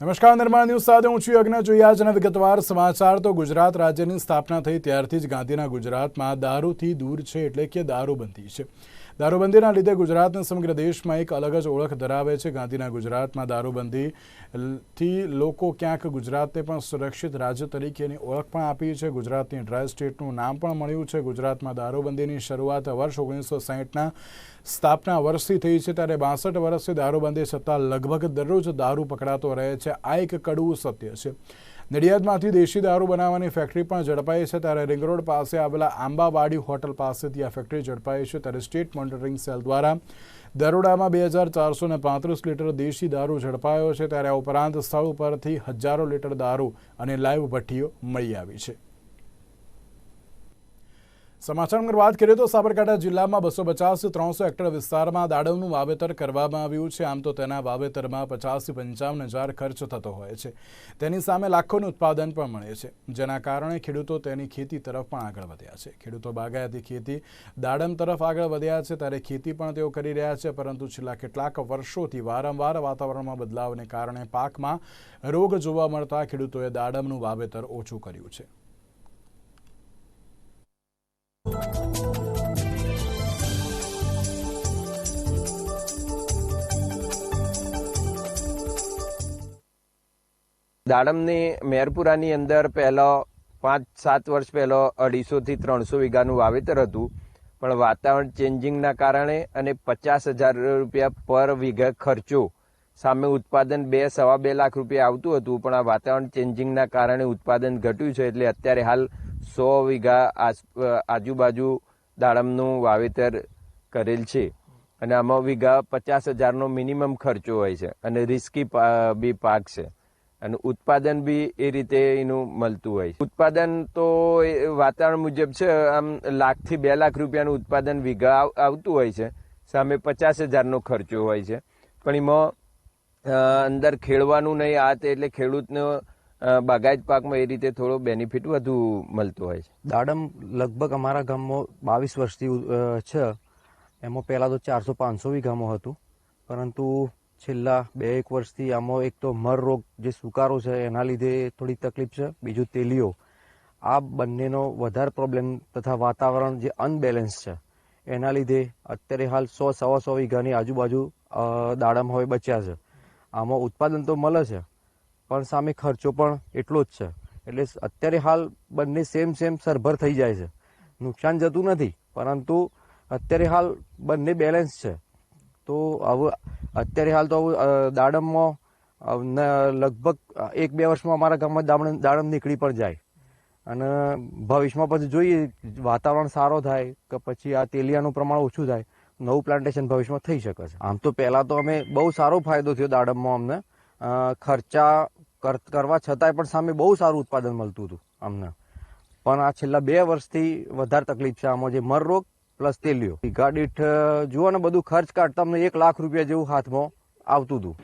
નમસ્કાર, નિર્માણ ન્યૂઝ સાથે હું છું યજ્ઞ. જોઈએ આજના વિગતવાર સમાચાર. તો ગુજરાત રાજ્યની સ્થાપના થઈ ત્યારથી જ ગાંધીના ગુજરાતમાં દારૂથી દૂર છે એટલે કે દારૂબંધી છે. દારૂબંધીના લીધે ગુજરાતને સમગ્ર દેશમાં એક અલગ જ ઓળખ ધરાવે છે. ગાંધીના ગુજરાતમાં દારૂબંધી થી લોકો ક્યાંક ગુજરાતને પણ સુરક્ષિત રાજ્ય તરીકેની ઓળખ પણ આપી છે. ગુજરાતની ડ્રાય સ્ટેટનું નામ પણ મળ્યું છે. ગુજરાતમાં દારૂબંધીની શરૂઆત વર્ષ ઓગણીસો સાહીઠના સ્થાપના વર્ષથી થઈ છે. ત્યારે બાસઠ વર્ષથી દારૂબંધી છતાં લગભગ દરરોજ દારૂ પકડાતો રહે છે. આ એક કડવું સત્ય છે. નડિયાદમાંથી દેશી દારૂ બનાવવાની ફેક્ટરી પણ ઝડપાઈ છે. ત્યારે રિંગ રોડ પાસે આવેલા આંબાવાડી હોટલ પાસેથી આ ફેક્ટરી ઝડપાઈ છે. ત્યારે સ્ટેટ મોનિટરિંગ સેલ દ્વારા દરોડામાં બે હજાર ચારસો પાંત્રીસ લીટર દેશી દારૂ ઝડપાયો છે. ત્યારે આ ઉપરાંત સ્થળ ઉપરથી હજારો લીટર દારૂ અને લાઈવ ભઠ્ઠીઓ મળી આવી છે. સમાચારમાં વાત કરીએ તો સાબરકાંઠા જિલ્લામાં બસો પચાસ, ત્રણસો હેક્ટર વિસ્તારમાં દાડમનું વાવેતર કરવામાં આવ્યું છે. આમ તો તેના વાવેતરમાં પચાસથી પંચાવન હજાર ખર્ચ થતો હોય છે. તેની સામે લાખોનું ઉત્પાદન પણ મળે છે. જેના કારણે ખેડૂતો તેની ખેતી તરફ પણ આગળ વધ્યા છે. ખેડૂતો બાગાયતી ખેતી દાડમ તરફ આગળ વધ્યા છે. ત્યારે ખેતી પણ તેઓ કરી રહ્યા છે, પરંતુ છેલ્લા કેટલાક વર્ષોથી વારંવાર વાતાવરણમાં બદલાવને કારણે પાકમાં રોગ જોવા મળતા ખેડૂતોએ દાડમનું વાવેતર ઓછું કર્યું છે. દાડમની મેરપુરાની અંદર પહેલો પાંચ સાત વર્ષ પહેલો અઢીસોથી ત્રણસો વીઘાનું વાવેતર હતું. પણ વાતાવરણ ચેન્જિંગના કારણે અને પચાસ હજાર રૂપિયા પર વીઘા ખર્ચો સામે ઉત્પાદન બે સવા બે લાખ રૂપિયા આવતું હતું. પણ આ વાતાવરણ ચેન્જિંગના કારણે ઉત્પાદન ઘટ્યું છે એટલે અત્યારે હાલ સો વીઘા આજુબાજુ દાડમનું વાવેતર કરેલ છે. અને આમાં વીઘા પચાસ હજારનો મિનિમમ ખર્ચો હોય છે. અને રિસ્કી બી પાક છે. અને ઉત્પાદન બી એ રીતે એનું મળતું હોય છે. ઉત્પાદન તો વાતાવરણ મુજબ છે. આમ લાખથી બે લાખ રૂપિયાનું ઉત્પાદન વીઘા આવતું હોય છે. સામે પચાસ હજારનો ખર્ચો હોય છે. પણ એમાં અંદર ખેડવાનું નહીં, આ તે એટલે ખેડૂતનો બાગાયત પાકમાં એ રીતે થોડો બેનિફિટ વધુ મળતો હોય છે. દાડમ લગભગ અમારા ગામમાં બાવીસ વર્ષથી છે. એમાં પહેલાં તો ચારસો પાંચસો વીઘામાં હતું. પરંતુ છેલ્લા બે એક વર્ષથી આમાં એક તો મર રોગ જે સુકારો છે, એના લીધે થોડી તકલીફ છે. બીજું તેલીઓ. આ બંનેનો વધારે પ્રોબ્લેમ તથા વાતાવરણ જે અનબેલેન્સ છે, એના લીધે અત્યારે હાલ સો, સવા સો વીઘાની આજુબાજુ દાડમ હવે બચ્યા છે. આમાં ઉત્પાદન તો મળે છે. પણ સામે ખર્ચો પણ એટલો જ છે. એટલે અત્યારે હાલ બંને સેમ સેમ સરભર થઈ જાય છે. નુકસાન જતું નથી, પરંતુ અત્યારે હાલ બંને બેલેન્સ છે. તો હવે, અત્યારે હાલ તો દાડમમાં લગભગ એક બે વર્ષમાં અમારા ગામમાં દાડમ દાડમ નીકળી પણ જાય. અને ભવિષ્યમાં પછી જોઈએ, વાતાવરણ સારો થાય કે પછી આ તેલિયાનું પ્રમાણ ઓછું થાય, નવું પ્લાન્ટેશન ભવિષ્યમાં થઈ શકે છે. આમ તો પહેલાં તો અમે બહુ સારો ફાયદો થયો દાડમમાં અમને. ખર્ચા કરવા છતાંય પણ સામે બહુ સારું ઉત્પાદન મળતું હતું અમને પણ આ છેલ્લા બે વર્ષથી વધારે તકલીફ છે આમાં જે મર રોગ પ્લસ તેલિયો ગાડીઠ જુઓ ને બધું ખર્ચ કાઢતા અમને એક લાખ રૂપિયા જેવું હાથમાં આવતું હતું.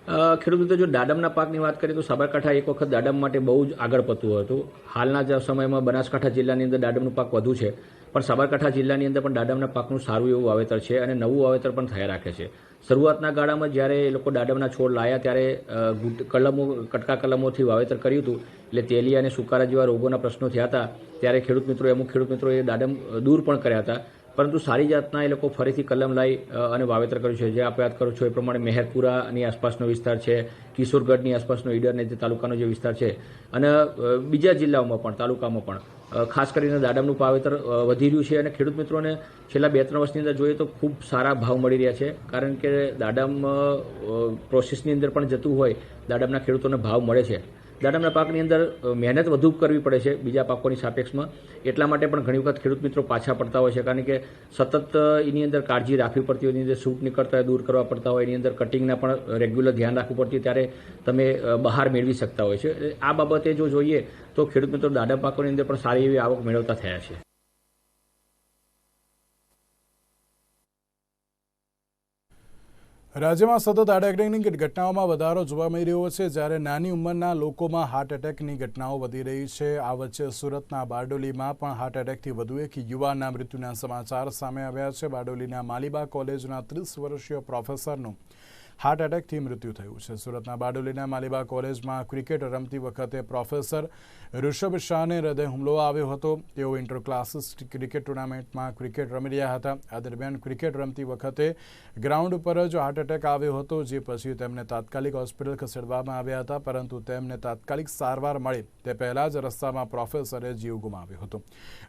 ખેડૂત મિત્રો, જો દાડમના પાકની વાત કરીએ તો સાબરકાંઠા એક વખત દાડમ માટે બહુ જ આગળ પડતું હતું. હાલના સમયમાં બનાસકાંઠા જિલ્લાની અંદર દાડમનું પાક વધુ છે. પણ સાબરકાંઠા જિલ્લાની અંદર પણ દાડમના પાકનું સારું એવું વાવેતર છે અને નવું વાવેતર પણ થયા રાખે છે. શરૂઆતના ગાળામાં જ્યારે એ લોકો દાડમના છોડ લાયા ત્યારે કલમો, કટકા કલમોથી વાવેતર કર્યું હતું, એટલે તેલી અને સુકારા જેવા રોગોના પ્રશ્નો થયા હતા. ત્યારે ખેડૂત મિત્રો, અમુક ખેડૂત મિત્રોએ દાડમ દૂર પણ કર્યા હતા. પરંતુ સારી જાતના એ લોકો ફરીથી કલમ લાવી અને વાવેતર કર્યું છે. જે આપ યાદ કરો છો એ પ્રમાણે મહેરપુરાની આસપાસનો વિસ્તાર છે, કિશોરગઢની આસપાસનો ઈડર ને જે તાલુકાનો જે વિસ્તાર છે, અને બીજા જિલ્લાઓમાં પણ, તાલુકામાં પણ ખાસ કરીને દાડમનું વાવેતર વધી રહ્યું છે અને ખેડૂત મિત્રોને છેલ્લા બે ત્રણ વર્ષની અંદર જોઈએ તો ખૂબ સારા ભાવ મળી રહ્યા છે. કારણ કે દાડમ પ્રોસેસની અંદર પણ જતું હોય, દાડમના ખેડૂતોને ભાવ મળે છે. દાડમના પાકની અંદર મહેનત વધુ કરવી પડે છે બીજા પાકોની સાપેક્ષમાં. એટલા માટે પણ ઘણી વખત ખેડૂત મિત્રો પાછા પડતા હોય છે, કારણ કે સતત એની અંદર કાળજી રાખવી પડતી હોય, એની અંદર સૂટ નીકળતા હોય, દૂર કરવા પડતા હોય, એની અંદર કટિંગના પણ રેગ્યુલર ધ્યાન રાખવું પડતી ત્યારે તમે બહાર મેળવી શકતા હોય છે. આ બાબતે જો જોઈએ, તો ખેડૂત મિત્રો દાડમ પાકોની અંદર પણ સારી એવી આવક મેળવતા થયા છે. રાજ્યમાં સતત હાર્ટ એટેકની ઘટનાઓમાં વધારો જોવા મળી રહ્યો છે. જ્યારે નાની ઉંમરના લોકોમાં હાર્ટ એટેકની ઘટનાઓ વધી રહી છે. આ વચ્ચે સુરતના બારડોલીમાં પણ હાર્ટ એટેકથી વધુ એક યુવાનના મૃત્યુના સમાચાર સામે આવ્યા છે. બારડોલીના માલીબા કોલેજના ત્રીસ વર્ષીય પ્રોફેસરનું હાર્ટ એટેકથી મૃત્યુ થયું છે. સુરતના બારડોલીના માલીબા કોલેજમાં ક્રિકેટ રમતી વખતે પ્રોફેસર ઋષભ શાહને હૃદય હુમલો આવ્યો હતો. તેઓ ઇન્ટર ક્લાસીસ ક્રિકેટ ટુર્નામેન્ટમાં ક્રિકેટ રમી રહ્યા હતા. આ દરમિયાન ક્રિકેટ રમતી વખતે ગ્રાઉન્ડ પર જ હાર્ટ એટેક આવ્યો હતો, જે પછી તેમને તાત્કાલિક હોસ્પિટલ ખસેડવામાં આવ્યા હતા, પરંતુ તેમને તાત્કાલિક સારવાર મળી. તે પહેલાં જ રસ્તામાં પ્રોફેસરે જીવ ગુમાવ્યો હતો.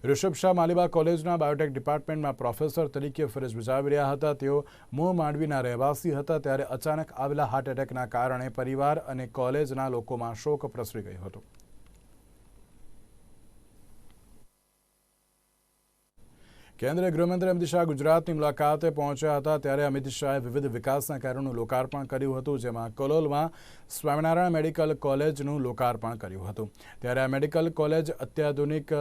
ઋષભ શાહ માલીબા કોલેજના બાયોટેક ડિપાર્ટમેન્ટમાં પ્રોફેસર તરીકે ફરજ બજાવી રહ્યા હતા. તેઓ મૂળ માંડવીના રહેવાસી હતા, ત્યારે અચાનક આવેલા હાર્ટ એટેકના કારણે પરિવાર અને કોલેજના લોકોમાં શોક પ્રસરી ગયો હતો. કેન્દ્રીય ગૃહમંત્રી અમિત શાહ ગુજરાતની મુલાકાતે પહોંચ્યા હતા ત્યારે અમિત શાહે વિવિધ વિકાસના કાર્યોનું લોકાર્પણ કર્યું હતું, જેમાં કલોલમાં સ્વામિનારાયણ મેડિકલ કોલેજનું લોકાર્પણ કર્યું હતું. ત્યારે આ મેડિકલ કોલેજ અત્યાધુનિક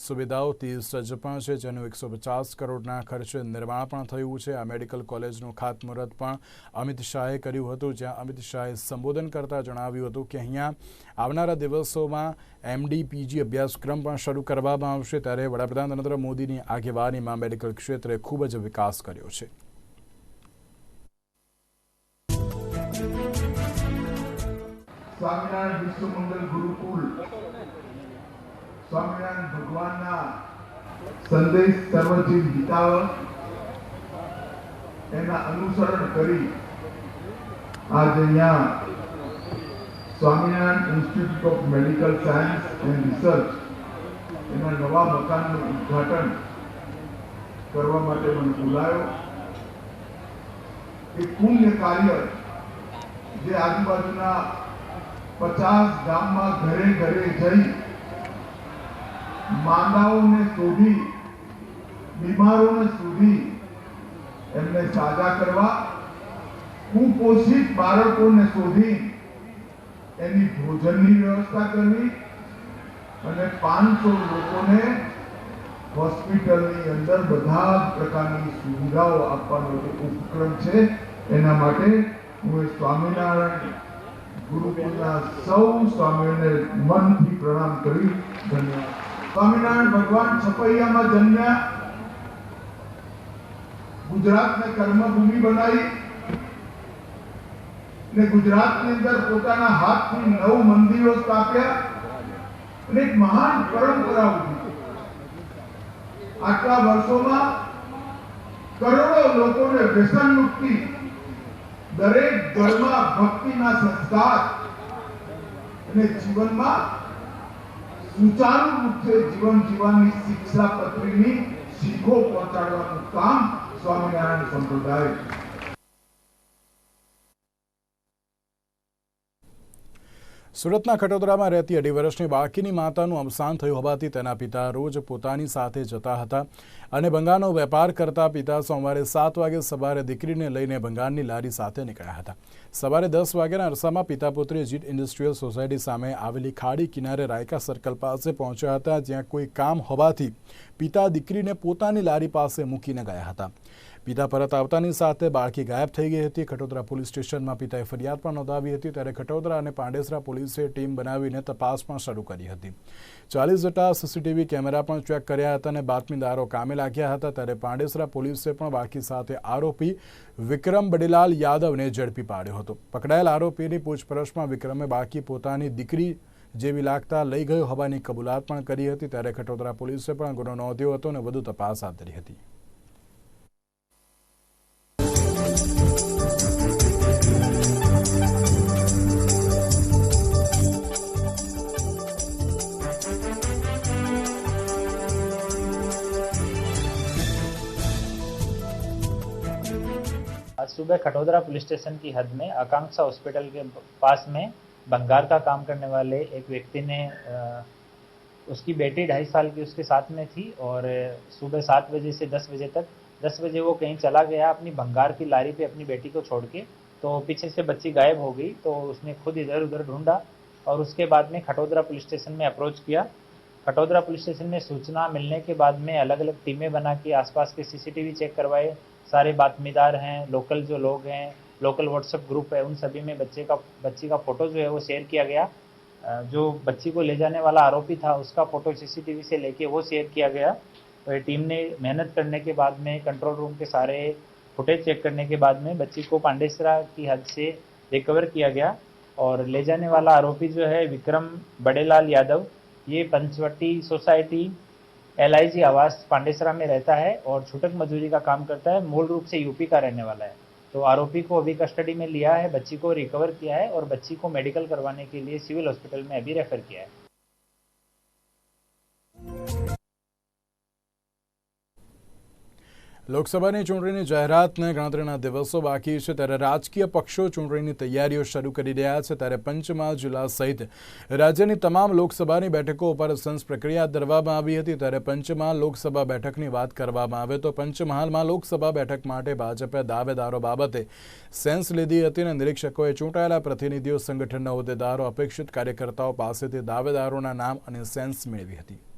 સુવિધાઓથી સજ્જ પણ છે, જેનું એકસો પચાસ કરોડના ખર્ચે નિર્માણ પણ થયું છે. આ મેડિકલ કોલેજનું ખાતમુહૂર્ત પણ અમિત શાહે કર્યું હતું, જ્યાં અમિત શાહે સંબોધન કરતા જણાવ્યું હતું કે અહીંયા આવનારા દિવસોમાં એમડી પીજી અભ્યાસક્રમ પણ શરૂ કરવામાં આવશે. ત્યારે વડાપ્રધાન નરેન્દ્ર મોદીની આગેવાનીમાં મેડિકલ ક્ષેત્રે ખૂબ જ વિકાસ કર્યો છે. સ્વામિનારાયણ વિશ્વ મંગલ ગુરુકુલ સ્વામિનારાયણ ભગવાનના સંદેશ સર્વજીવ હિતાવ એના અનુસરણ કરી આજે અહીંયા Swaminarayan institute of medical science and research એના નવા મકાનનું ઉદ્ઘાટન કરવા માટે મને બોલાયો. એ પુણ્ય કાર્ય જે આજુબાજુના પચાસ ગામમાં ઘરે ઘરે જઈ માંદાઓને શોધી, બીમારોને શોધી, એમને સાજા કરવા, કુપોષિત બાળકોને શોધી, એની ભોજનની વ્યવસ્થા કરવી અને પાંચસો લોકોને હોસ્પિટલની અંદર બધા પ્રકારની સુવિધાઓ આપવાનો ઉપક્રમ છે, એના માટે હું એ સ્વામિનારાયણ ગુરુકુળના સૌ સ્વામીઓને મનથી પ્રણામ કરી ધન્યવાદ. સ્વામિનારાયણ ભગવાન છપૈયામાં જન્મ્યા. ગુજરાતને કર્મભૂમિ બનાવી ને ગુજરાતની અંદર પોતાના હાથથી નવ મંદિરો સ્થાપ્યા અને એક મહાન પરંપરા ઊભી. આટલા વર્ષોમાં કરોડો લોકોને વ્યસન મુક્તિ, દરેક ઘરમાં ભક્તિના સંસ્કાર અને જીવનમાં સુચારુ રૂપે જીવન જીવવાની શિક્ષા પત્રીની શીખો પહોંચાડવાનું કામ સ્વામિનારાયણ સંપ્રદાય સુરતના ખટોદરામાં રહેતી અઢી વર્ષની બાળકીની માતાનું અવસાન થયું હોવાથી તેના પિતા રોજ પોતાની સાથે જતા હતા. અને બંગાળનો વેપાર કરતા પિતા સોમવારે સાત વાગે સવારે દીકરીને લઈને ભંગારની લારી સાથે નીકળ્યા હતા. સવારે દસ વાગ્યાના અરસામાં પિતા પુત્રી જીટ ઇન્ડસ્ટ્રીયલ સોસાયટી સામે આવેલી ખાડી કિનારે રાયકા સર્કલ પાસે પહોંચ્યા હતા, જ્યાં કોઈ કામ હોવાથી પિતા દીકરીને પોતાની લારી પાસે મૂકીને ગયા હતા. પિતા પરત આવતાની સાથે બાળકી ગાયબ થઈ ગઈ હતી. ખટોદરા પોલીસ સ્ટેશનમાં પિતાએ ફરિયાદ પણ નોંધાવી હતી. ત્યારે ખટોદરા અને પાંડેસરા પોલીસે ટીમ બનાવીને તપાસ પણ શરૂ કરી હતી. ચાલીસ જેટલા સીસીટીવી કેમેરા પણ ચેક કર્યા હતા અને બાતમીદારો કામે લાગ્યા હતા. ત્યારે પાંડેસરા પોલીસે પણ બાળકી સાથે આરોપી વિક્રમ બડીલાલ યાદવને ઝડપી પાડ્યો હતો. પકડાયેલ આરોપીની પૂછપરછમાં વિક્રમે બાળકી પોતાની દીકરી જેવી લાગતા લઈ ગયો હોવાની કબૂલાત પણ કરી હતી. ત્યારે ખટોદરા પોલીસે પણ ગુનો નોંધ્યો હતો અને વધુ તપાસ હાથ ધરી હતી. आज सुबह खटोदरा पुलिस स्टेशन की हद में आकांक्षा हॉस्पिटल के पास में भंगार का काम करने वाले एक व्यक्ति ने उसकी बेटी ढाई साल की उसके साथ में थी और सुबह सात बजे से दस बजे तक, दस बजे वो कहीं चला गया अपनी भंगार की लारी पे अपनी बेटी को छोड़ के तो पीछे से बच्ची गायब हो गई तो उसने खुद इधर उधर ढूंढा और उसके बाद में खटोदरा पुलिस स्टेशन में अप्रोच किया। खटोदरा पुलिस स्टेशन में सूचना मिलने के बाद में अलग अलग टीमें बना के आसपास के सीसीटीवी चेक करवाए सारे बातमीदार हैं लोकल जो लोग हैं लोकल व्हाट्सएप ग्रुप है, उन सभी में बच्चे का, बच्ची का फ़ोटो जो है वो शेयर किया गया। जो बच्ची को ले जाने वाला आरोपी था, उसका फ़ोटो सीसीटीवी से लेके वो शेयर किया गया। तो टीम ने मेहनत करने के बाद में कंट्रोल रूम के सारे फुटेज चेक करने के बाद में बच्ची को पांडेसरा की हद से रिकवर किया गया। और ले जाने वाला आरोपी जो है, विक्रम बड़ेलाल यादव, ये Panchavati society L I G आवास पांडेसरा में रहता है और छुटक मजदूरी का काम करता है। मूल रूप से यूपी का रहने वाला है। तो आरोपी को अभी कस्टडी में लिया है, बच्ची को रिकवर किया है और बच्ची को मेडिकल करवाने के लिए सिविल हॉस्पिटल में अभी रेफर किया है। લોકસભાની ચૂંટણીની જાહેરાતને ગણતરીના દિવસો બાકી છે ત્યારે રાજકીય પક્ષો ચૂંટણીની તૈયારીઓ શરૂ કરી રહ્યા છે ત્યારે પંચમહાલ જિલ્લા સહિત રાજ્યની તમામ લોકસભાની બેઠકો ઉપર સેન્સ પ્રક્રિયા ધરવામાં આવી હતી ત્યારે પંચમહાલ લોકસભા બેઠકની વાત કરવામાં આવે તો પંચમહાલમાં લોકસભા બેઠક માટે ભાજપે દાવેદારો બાબતે સેન્સ લીધી હતી અને નિરીક્ષકોએ ચૂંટાયેલા પ્રતિનિધિઓ, સંગઠનના હોદ્દેદારો, અપેક્ષિત કાર્યકર્તાઓ પાસેથી દાવેદારોના નામ અને સેન્સ મેળવી હતી.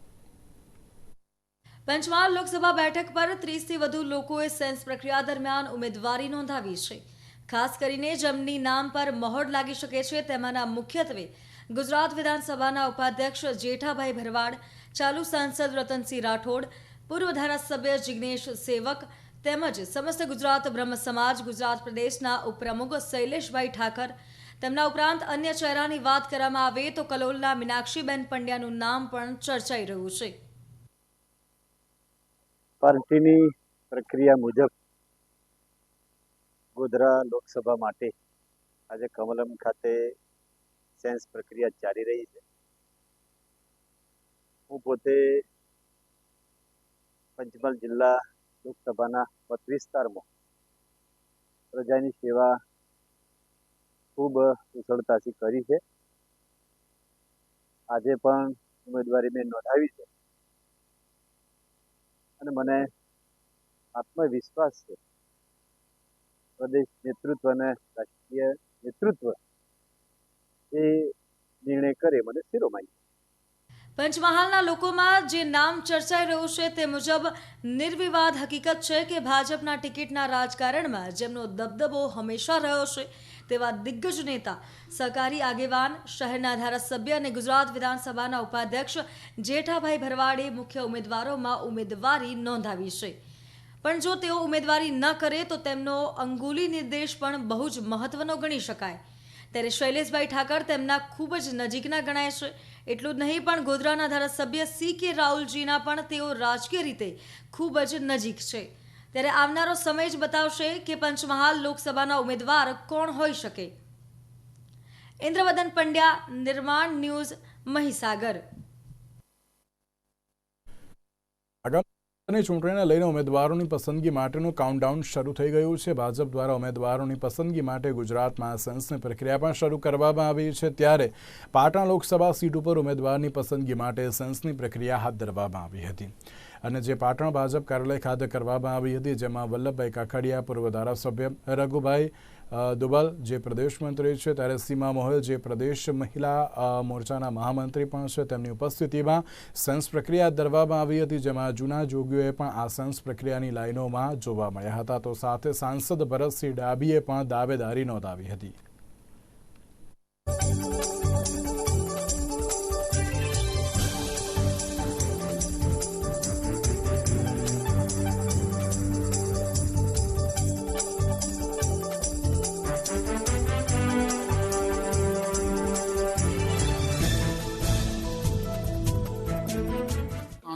પંચમહાલ લોકસભા બેઠક પર ત્રીસથી વધુ લોકોએ સેન્સ પ્રક્રિયા દરમિયાન ઉમેદવારી નોંધાવી છે. ખાસ કરીને જેમની નામ પર મહોર લાગી શકે છે, તેમાંના મુખ્યત્વે ગુજરાત વિધાનસભાના ઉપાધ્યક્ષ જેઠાભાઈ ભરવાડ, ચાલુ સાંસદ રતનસિંહ રાઠોડ, પૂર્વ ધારાસભ્ય જિગ્નેશ સેવક તેમજ સમસ્ત ગુજરાત બ્રહ્મ સમાજ, ગુજરાત પ્રદેશના ઉપપ્રમુખ શૈલેષભાઈ ઠાકર. તેમના ઉપરાંત અન્ય ચહેરાની વાત કરવામાં આવે તો કલોલના મીનાક્ષીબેન પંડ્યાનું નામ પણ ચર્ચાઈ રહ્યું છે. પાર્ટીની પ્રક્રિયા મુજબ ગોધરા લોકસભા માટે આજે કમલમ ખાતે સેન્સ પ્રક્રિયા ચાલી રહી છે. હું પોતે પંચમહાલ જિલ્લા લોકસભાના મત વિસ્તારમાં પ્રજાની સેવા ખૂબ કુશળતાથી કરી છે. આજે પણ ઉમેદવારી મેં નોંધાવી છે. અને મને આત્મવિશ્વાસ છે. પ્રદેશ નેતૃત્વ અને રાષ્ટ્રીય નેતૃત્વ એ નિર્ણય કરે મને શિરોમાની પંચમહાલના લોકોમાં જે નામ ચર્ચાઈ રહ્યું છે તે મુજબ નિર્વિવાદ હકીકત છે કે ભાજપના ટિકિટના રાજકારણમાં જેમનો દબદબો હંમેશા રહ્યો છે. તેવા દિગ્ગજ નેતા, સહકારી આગેવાન, શહેરના ધારાસભ્ય અને ગુજરાત વિધાનસભાના ઉપાધ્યક્ષ જેઠાભાઈ ભરવાડે મુખ્ય ઉમેદવારોમાં ઉમેદવારી નોંધાવી છે. પણ જો તેઓ ઉમેદવારી ન કરે, તો તેમનો અંગુલી નિર્દેશ પણ બહુ જ મહત્વનો ગણી શકાય. ત્યારે શૈલેષભાઈ ઠાકર તેમના ખૂબ જ નજીકના ગણાય છે. એટલું જ નહીં, પણ ગોધરાના ધારાસભ્ય સી કે રાહુલજીના પણ તેઓ રાજકીય રીતે ખૂબ જ નજીક છે. ત્યારે આવનારો સમય જ બતાવશે કે પંચમહાલ લોકસભાના ઉમેદવાર કોણ હોઈ શકે. ઇન્દ્રવદન પંડ્યા, નિર્માણ ન્યૂઝ, મહીસાગર. આગામી ચૂંટણીને લઈને ઉમેદવારોની પસંદગી માટેનું કાઉન્ટડાઉન શરૂ થઈ ગયું છે. ભાજપ દ્વારા ઉમેદવારોની પસંદગી માટે ગુજરાતમાં સેન્સની પ્રક્રિયા પણ શરૂ કરવામાં આવી છે. ત્યારે પાટણ લોકસભા સીટ ઉપર ઉમેદવારની પસંદગી માટે સેન્સની પ્રક્રિયા હાથ ધરવામાં આવી હતી. અને જે પાટણ ભાજપ કાર્યાલય ખાતે કરવામાં આવી હતી, જેમાં વલ્લભભાઈ કાકડિયા પૂર્વ ધારાસભ્ય રઘુભાઈ દુબલ, જે પ્રદેશ મંત્રી છે, ત્યારે સીમા મોહલ, જે પ્રદેશ મહિલા મોરચાના મહામંત્રી પણ છે, તેમની ઉપસ્થિતિમાં સંસ પ્રક્રિયા ધરવામાં આવી હતી, જેમાં જૂના જોગીઓએ પણ આ સેન્સ પ્રક્રિયાની લાઇનોમાં જોવા મળ્યા હતા. તો સાથે સાંસદ ભરતસિંહ ડાભીએ પણ દાવેદારી નોંધાવી હતી.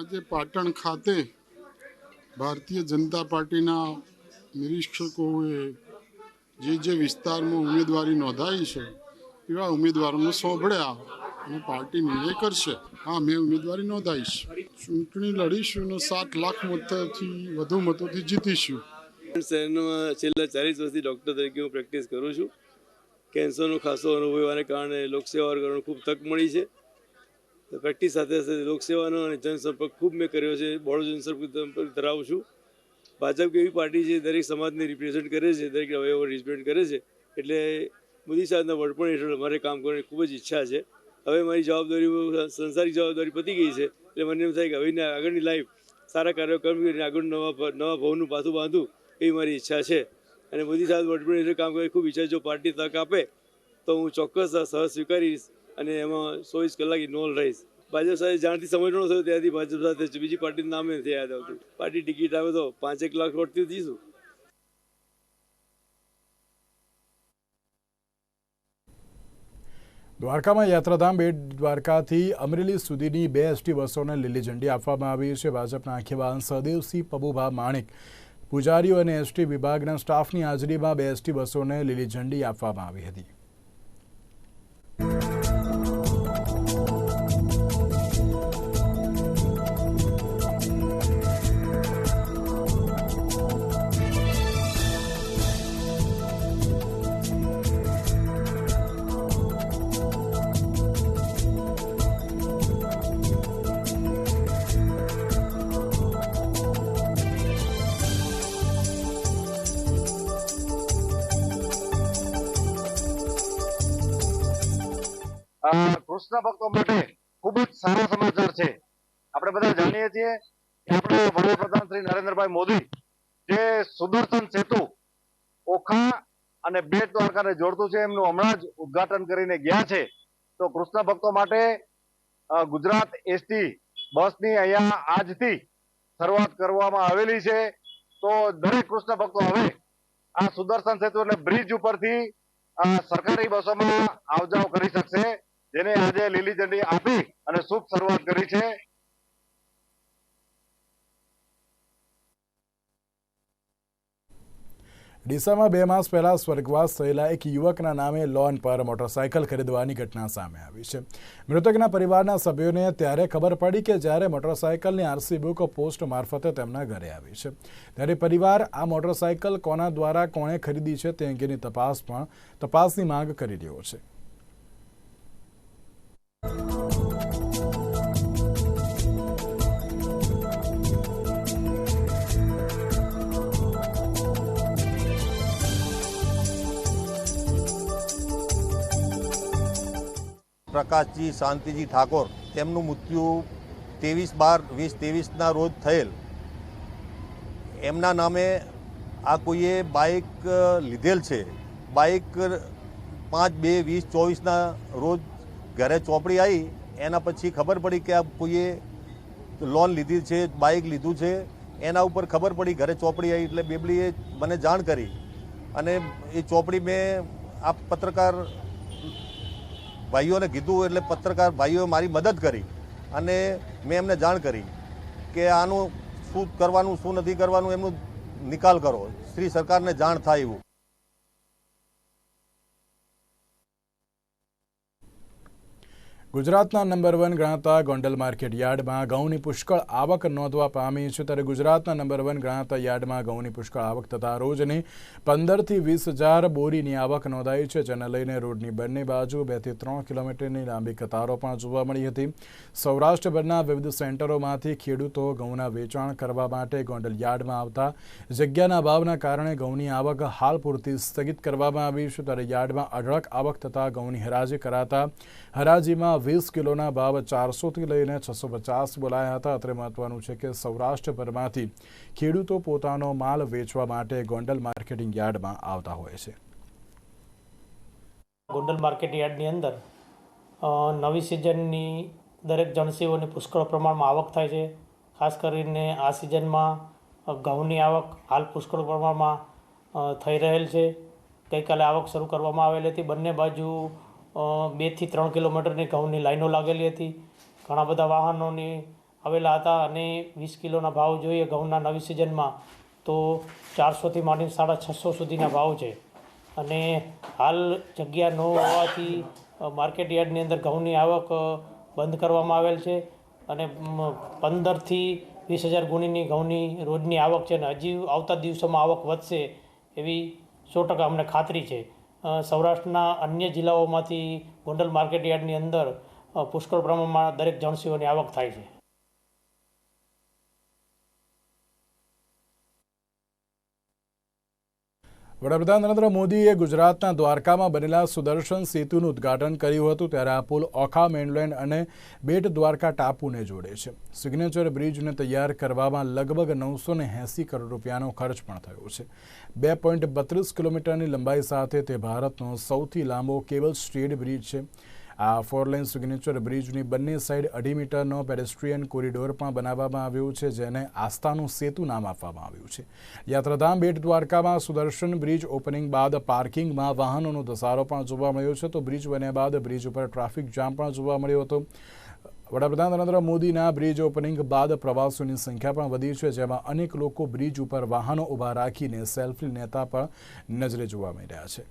આજે પાટણ ખાતે ભારતીય જનતા પાર્ટીના નિરીક્ષકોએ જે જે વિસ્તારમાં ઉમેદવારી નોંધાવી છે, એવા ઉમેદવારોને સોંભળ્યા અને પાર્ટી નિર્ણય કરશે. હા, મેં ઉમેદવારી નોંધાવીશ ચૂંટણી લડીશું અને સાત લાખ મતથી વધુ મતોથી જીતીશું. શહેરમાં છેલ્લા ચાલીસ વર્ષથી ડૉક્ટર તરીકે હું પ્રેક્ટિસ કરું છું. કેન્સરનો ખાસો અનુભવ કારણે લોકસેવા કરવાનું ખૂબ તક મળી છે. પ્રેક્ટિસ સાથે સાથે લોકસેવાનો અને જનસંપર્ક ખૂબ મેં કર્યો છે. બહોળો જનસંપર્ક ધરાવું છું. ભાજપ એવી પાર્ટી છે દરેક સમાજને રિપ્રેઝેન્ટ કરે છે, દરેક અવયવો રિપ્રેઝેન્ટ કરે છે. એટલે મોદી સાહેબના વડપણ હેઠળ મારે કામ કરવાની ખૂબ જ ઈચ્છા છે. હવે મારી જવાબદારી સંસારિક જવાબદારી પતી ગઈ છે. એટલે મને એમ થાય કે હવે આગળની લાઈફ સારા કાર્યો કરીને આગળ નવા નવા ભવનનું પાથું બાંધું એવી મારી ઈચ્છા છે. અને મોદી સાહેબ વડપણ હેઠળ કામ કરવાની ખૂબ ઈચ્છા જો પાર્ટી તક આપે, તો હું ચોક્કસ સહ સ્વીકારીશ. અને એમાં ચોવીસ કલાક ઇન્વોલ્વ રહીશ. ભાજપ સાથે જાણથી સમજણો થયો ત્યાંથી ભાજપ સાથે બીજી પાર્ટીનું નામે નથી યાદ આવતું. પાર્ટી ટિકિટ આવે તો પાંચેક લાખ વોટથી જીશું દ્વારકામાં યાત્રાધામ બેટ દ્વારકાથી અમરેલી સુધીની બે એસટી બસોને લીલી ઝંડી આપવામાં આવી છે. ભાજપના આખેવાન સહદેવસિંહ પબુભા માણેક, પૂજારીઓ અને એસટી વિભાગના સ્ટાફની હાજરીમાં બે એસટી બસોને લીલી ઝંડી આપવામાં આવી હતી. કૃષ્ણ ભક્તો માટે ખૂબ જ સારા સમાચાર છે. આપણે બધા જાણીએ છીએ કે આપણે વડાપ્રધાન શ્રી નરેન્દ્રભાઈ મોદી જે સુદર્શન સેતુ ઓખા અને બેટ દ્વારકાને જોડતું છે, એમનું હમણાં જ ઉદઘાટન કરીને ગયા છે. તો કૃષ્ણ ભક્તો માટે ગુજરાત એસટી બસની અહીંયા આજથી શરૂઆત કરવામાં આવેલી છે. તો દરેક કૃષ્ણ ભક્તો હવે આ સુદર્શન સેતુ એટલે બ્રિજ ઉપરથી સરકારી બસોમાં આવજાવ કરી શકશે. જેને આજે લીલી ઝંડી આપી અને શુભ શરૂઆત કરી છે. ડીસામાં બે માસ પહેલા સ્વર્ગવાસ થયેલા એક યુવકના નામે લોન પર મોટરસાયકલ ખરીદવાની ઘટના સામે આવી છે. મૃતકના પરિવારના સભ્યોને ત્યારે ખબર પડી કે જ્યારે મોટરસાયકલની આરસી બુક પોસ્ટ મારફતે તેમના ઘરે આવી છે. ત્યારે પરિવાર આ મોટરસાયકલ કોના દ્વારા કોણે ખરીદી છે તે અંગેની તપાસ પણ તપાસની માંગ કરી રહ્યો છે. પ્રકાશજી, શાંતિજી ઠાકોર, તેમનું મૃત્યુ ત્રેવીસ બાર વીસ ત્રેવીસના રોજ થયેલ. એમના નામે આ કોઈએ બાઇક લીધેલ છે. બાઇક પાંચ બે વીસ ચોવીસના રોજ ઘરે ચોપડી આવી. એના પછી ખબર પડી કે આ કોઈએ લોન લીધી છે, બાઇક લીધું છે. એના ઉપર ખબર પડી ઘરે ચોપડી આવી એટલે બેબલીએ મને જાણ કરી. અને એ ચોપડી મેં આ પત્રકાર ભાઈઓને કીધું એટલે પત્રકાર ભાઈઓએ મારી મદદ કરી અને મેં એમને જાણ કરી કે આનું શું કરવાનું, શું નથી કરવાનું, એમનું નિકાલ કરો. શ્રી સરકારને જાણ થાય એવું. ગુજરાતના નંબર વન ગણાતા ગોંડલ માર્કેટ યાર્ડમાં ઘઉંની પુષ્કળ આવક નોંધવા પામી છે ત્યારે ગુજરાતના નંબર વન ગણાતા યાર્ડમાં ઘઉંની પુષ્કળ આવક થતા રોજની પંદરથી વીસ હજાર બોરીની આવક નોંધાઈ છે, જેને લઈને રોડની બંને બાજુ બેથી ત્રણ કિલોમીટરની લાંબી કતારો પણ જોવા મળી હતી. સૌરાષ્ટ્રભરના વિવિધ સેન્ટરોમાંથી ખેડૂતો ઘઉંના વેચાણ કરવા માટે ગોંડલ યાર્ડમાં આવતા જગ્યાના અભાવના કારણે ઘઉંની આવક હાલ પૂરતી સ્થગિત કરવામાં આવી છે, ત્યારે યાર્ડમાં અઢળક આવક થતા ઘઉંની હરાજી કરાતા હરાજીમાં વીસ કિલોના ભાવ ચારસોથી લઈને છસો પચાસ બોલાયા હતા. અત્રે મહત્વનું છે કે સૌરાષ્ટ્રભરમાંથી ખેડૂતો પોતાનો માલ વેચવા માટે ગોંડલ માર્કેટિંગ યાર્ડમાં આવતા હોય છે. ગોંડલ માર્કેટ યાર્ડની અંદર નવી સિઝનની દરેક જણસીઓની પુષ્કળ પ્રમાણમાં આવક થાય છે. ખાસ કરીને આ સિઝનમાં ઘઉંની આવક હાલ પુષ્કળ પ્રમાણમાં થઈ રહેલ છે. ગઈકાલે આવક શરૂ કરવામાં આવેલી હતી. બંને બાજુ બેથી ત્રણ કિલોમીટરની ઘઉંની લાઈનો લાગેલી હતી. ઘણા બધા વાહનોની આવેલા હતા અને વીસ કિલોના ભાવ જોઈએ ઘઉંના નવી સિઝનમાં તો ચારસોથી માંડીને સાડા છસો સુધીના ભાવ છે. અને હાલ જગ્યા ન હોવાથી માર્કેટ યાર્ડની અંદર ઘઉંની આવક બંધ કરવામાં આવેલ છે. અને પંદરથી વીસ હજાર ગુણીની ઘઉંની રોજની આવક છે અને હજી આવતા દિવસોમાં આવક વધશે એવી સો ટકા અમને ખાતરી છે. સૌરાષ્ટ્રના અન્ય જિલ્લાઓમાંથી ગોંડલ માર્કેટ યાર્ડની અંદર પુષ્કળ પ્રમાણમાં દરેક જણસીઓની આવક થાય છે. વડાપ્રધાન નરેન્દ્ર મોદીએ ગુજરાતના દ્વારકામાં બનેલા સુદર્શન સેતુનું ઉદ્ઘાટન કર્યું હતું ત્યારે આ પુલ ઓખા મેનલેન્ડ અને બેટ દ્વારકા ટાપુને જોડે છે. સિગ્નેચર બ્રિજને તૈયાર કરવામાં લગભગ નવસો એંસી કરોડ રૂપિયાનો ખર્ચ પણ થયો છે. બે પોઈન્ટ બત્રીસ કિલોમીટરની લંબાઈ સાથે તે ભારતનો સૌથી લાંબો કેબલ સ્ટ્રેડ બ્રિજ છે. આ ફોર લેન સિગ્નેચર બ્રિજની બંને સાઈડ અઢી મીટરનો પેડેસ્ટ્રીયન કોરિડોર પણ બનાવવામાં આવ્યો છે, જેને આસ્થાનું સેતુ નામ આપવામાં આવ્યું છે. યાત્રાધામ બેટ દ્વારકામાં સુદર્શન બ્રિજ ઓપનિંગ બાદ પાર્કિંગમાં વાહનોનો ધસારો પણ જોવા મળ્યો છે, તો બ્રિજ બન્યા બાદ બ્રિજ ઉપર ટ્રાફિક જામ પણ જોવા મળ્યો હતો. વડાપ્રધાન નરેન્દ્ર મોદીના બ્રિજ ઓપનિંગ બાદ પ્રવાસીઓની સંખ્યા પણ વધી છે, જેમાં અનેક લોકો બ્રિજ ઉપર વાહનો ઊભા રાખીને સેલ્ફી લેતા પણ નજરે જોવા મળી રહ્યા છે.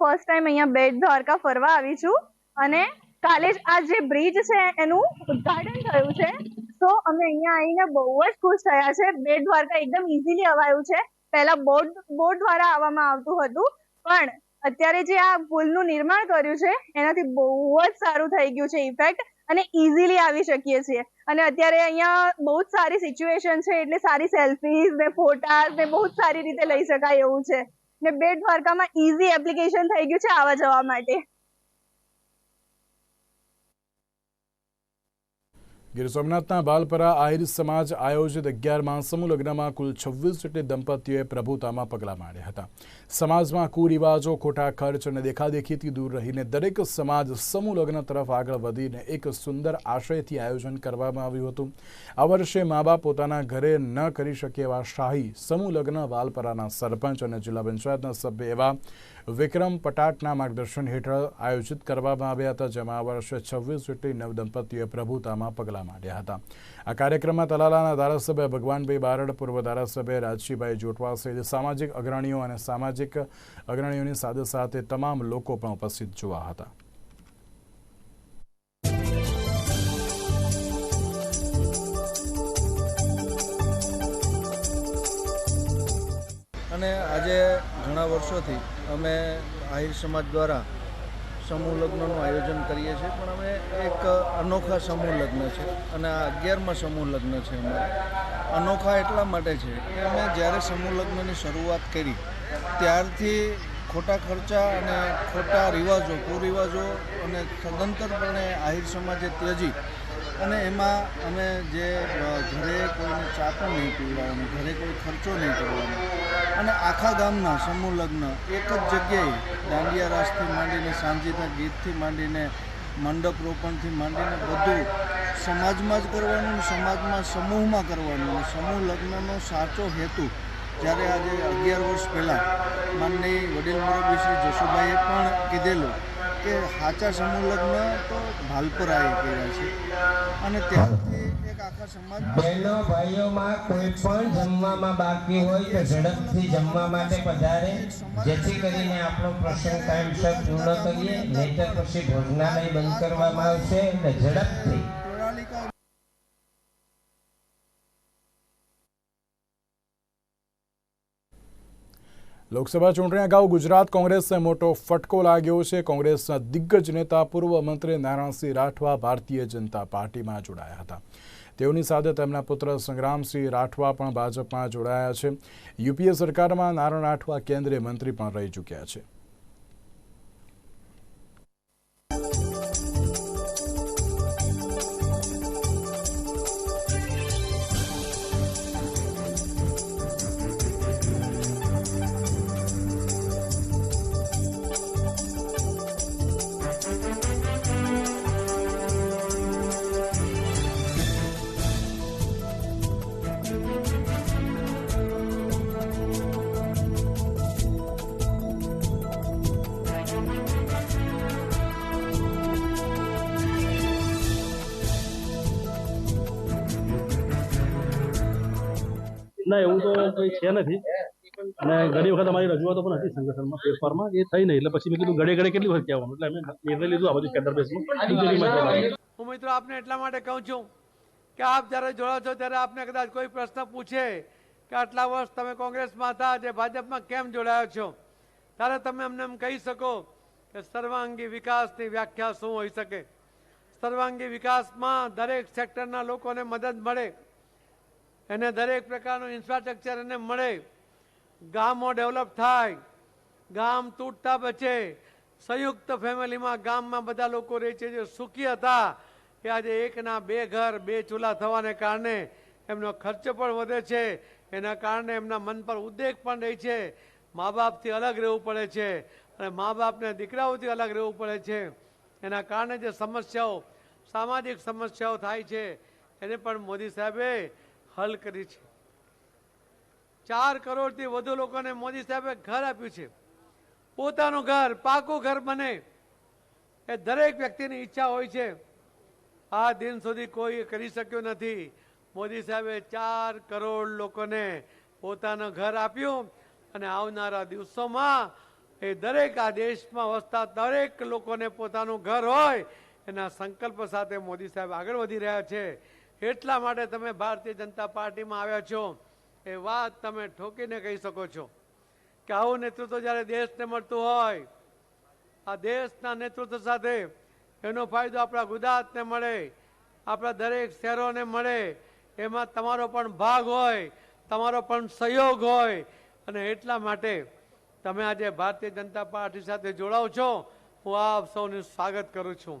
ફર્સ્ટ ટાઈમ અહીંયા બેટ દ્વારકા ફરવા આવી છું. અને કાલે જ આ જે બ્રિજ છે એનું ઉદ્ઘાટન થયું છે. તો અમે અહીંયા આવીને બહુ જ ખુશ થયા છે. બેટ દ્વારકા એકદમ ઇઝીલી અવાયું છે. પહેલા બોટ બોટ દ્વારા આવવામાં આવતું હતું. પણ અત્યારે જે આ પુલનું નિર્માણ કર્યું છે, એનાથી બહુ જ સારું થઈ ગયું છે ઇફેક્ટ અને ઇઝીલી આવી શકીએ છીએ. અને અત્યારે અહીંયા બહુ જ સારી સિચ્યુએશન છે. એટલે સારી સેલ્ફીઝ ને ફોટાઝ ને બહુ જ સારી રીતે લઈ શકાય એવું છે. ને બેટ દ્વારકામાં ઇઝી એપ્લિકેશન થઈ ગયું છે આવવા જવા માટે. ગીર સોમનાથના બાલપરા આહિર સમાજ આયોજિત અગિયારમાં સમૂહ લગ્નમાં કુલ છવ્વીસ જેટલી દંપતીઓએ પ્રભુતામાં પગલાં માંડ્યા હતા. સમાજમાં કુરિવાજો, ખોટા ખર્ચ અને દેખાદેખીથી દૂર રહીને દરેક સમાજ સમૂહ લગ્ન તરફ આગળ વધીને એક સુંદર આશયથી આયોજન કરવામાં આવ્યું હતું. આ વર્ષે મા બાપ પોતાના ઘરે ન કરી શકે એવા શાહી સમૂહ લગ્ન વાલપરાના સરપંચ અને જિલ્લા પંચાયતના સભ્ય એવા વિક્રમ પટાટના માર્ગદર્શન હેઠળ આયોજિત કરવામાં આવ્યા હતા, જેમાં આ વર્ષે છવ્વીસ જેટલી નવદંપતીએ પ્રભુતામાં પગલાં માંડ્યા હતા. આ કાર્યક્રમમાં તલાલાના ધારાસભ્ય ભગવાનભાઈ બારડ, પૂર્વ ધારાસભ્ય રાજશીભાઈ જોટવા સહિત સામાજિક અગ્રણીઓ અને સામાજિક અગ્રણીઓની સાથે સાથે તમામ લોકો પણ ઉપસ્થિત જોવા હતા. અને આજે ઘણા વર્ષોથી અમે આહિર સમાજ દ્વારા સમૂહ લગ્નનું આયોજન કરીએ છીએ, પણ અમે એક અનોખા સમૂહ લગ્ન છે અને આ અગિયારમાં સમૂહ લગ્ન છે અમારે. અનોખા એટલા માટે છે કે અમે જ્યારે સમૂહ લગ્નની શરૂઆત કરી, ત્યારથી ખોટા ખર્ચા અને ખોટા રિવાજો, કુરિવાજો અને સદંતરપણે આહિર સમાજે ત્યજી અને એમાં અમે જે ઘરે કોઈને ચા પણ નહીં પીવડાવવાનું, ઘરે કોઈ ખર્ચો નહીં કરવાનો. અને આખા ગામના સમૂહ લગ્ન એક જ જગ્યાએ દાંડિયા રાસથી માંડીને સાંજીના ગીતથી માંડીને મંડપ રોપણથી માંડીને બધું સમાજમાં જ કરવાનું સમાજમાં સમૂહમાં કરવાનું. સમૂહ લગ્નનો સાચો હેતુ જ્યારે આજે અગિયાર વર્ષ પહેલાં માનની વડીલ મુરબ્બી શ્રી જશુભાઈએ પણ કીધેલું કે હાચા સમૂહ લગ્ન તો ભાલપરાએ કર્યા છે. અને ત્યારથી એક આખા સમાજ બહેનો ભાઈઓમાં કોઈ પણ જમવામાં બાકી હોય તો ઝડપથી જમવા માટે પધારે જેથી કરીને આપણો પ્રસંગ ટાઈમસર પૂર્ણ કરીએ નહીતર પછી ભોજનાલય બંધ કરવામાં આવશે એટલે ઝડપથી લોકસભા ચૂંટણી અગાઉ ગુજરાત કોંગ્રેસને મોટો ફટકો લાગ્યો છે. કોંગ્રેસના દિગ્ગજ નેતા, પૂર્વ મંત્રી નારાયણસિંહ રાઠવા ભારતીય જનતા પાર્ટીમાં જોડાયા હતા. તેઓની સાથે તેમના પુત્ર સંગ્રામસિંહ રાઠવા પણ ભાજપમાં જોડાયા છે. યુપીએ સરકારમાં નારાયણ રાઠવા કેન્દ્રીય મંત્રી પણ રહી ચૂક્યા છે. ના એવું તો કંઈ છે નથી. અને ઘણી વખત અમારી રજૂઆતો પણ હતી સંગઠનમાં ફેરફારમાં એ થઈ નહીં. એટલે પછી મેં કીધું ઘડે ઘડે કેટલી વખત કહેવાનું? એટલે અમે નિર્ણય લીધો આ બધું કેન્દ્ર બેસનું હું મિત્રો આપને એટલા માટે કહું છું કે આપ જ્યારે જોડો છો ત્યારે આપને કદાચ કોઈ પ્રશ્ન પૂછે કે આટલા વર્ષ તમે કોંગ્રેસમાં હતા જે ભાજપમાં કેમ જોડાયો છો? ત્યારે તમે અમને એમ કહી શકો કે સર્વાંગી વિકાસની વ્યાખ્યા શું હોઈ શકે? સર્વાંગી વિકાસમાં દરેક સેક્ટરના લોકોને મદદ મળે. એને દરેક પ્રકારનું ઇન્ફ્રાસ્ટ્રક્ચર એને મળે. ગામો ડેવલપ થાય. ગામ તૂટતા બચે સંયુક્ત ફેમિલીમાં ગામમાં બધા લોકો રહે છે જે સુખી હતા એ આજે એકના બે ઘર, બે ચૂલા થવાને કારણે એમનો ખર્ચ પણ વધે છે. એના કારણે એમના મન પર ઉદ્વેગ પણ રહે છે. મા બાપથી અલગ રહેવું પડે છે અને મા બાપને દીકરાઓથી અલગ રહેવું પડે છે. એના કારણે જે સમસ્યાઓ, સામાજિક સમસ્યાઓ થાય છે, એને પણ મોદી સાહેબે હલ કરી છે. ચાર કરોડથી વધુ લોકોને મોદી સાહેબે ઘર આપ્યું છે. પોતાનું ઘર, પાકું ઘર બને એ દરેક વ્યક્તિની ઈચ્છા હોય છે. આ દિન સુધી કોઈ કરી શક્યું નથી. મોદી સાહેબે ચાર કરોડ લોકોને પોતાનું ઘર આપ્યું અને આવનારા દિવસોમાં એ દરેક આ દેશમાં વસતા દરેક લોકોને પોતાનું ઘર હોય એના સંકલ્પ સાથે મોદી સાહેબ આગળ વધી રહ્યા છે. એટલા માટે તમે ભારતીય જનતા પાર્ટીમાં આવ્યા છો. એ વાત તમે ઠોકીને કહી શકો છો કે આવું નેતૃત્વ જ્યારે દેશને મળતું હોય, આ દેશના નેતૃત્વ સાથે એનો ફાયદો આપણા ગુજરાતને મળે, આપણા દરેક શહેરોને મળે. એમાં તમારો પણ ભાગ હોય, તમારો પણ સહયોગ હોય. અને એટલા માટે તમે આજે ભારતીય જનતા પાર્ટી સાથે જોડાવ છો. હું આપ સૌનું સ્વાગત કરું છું.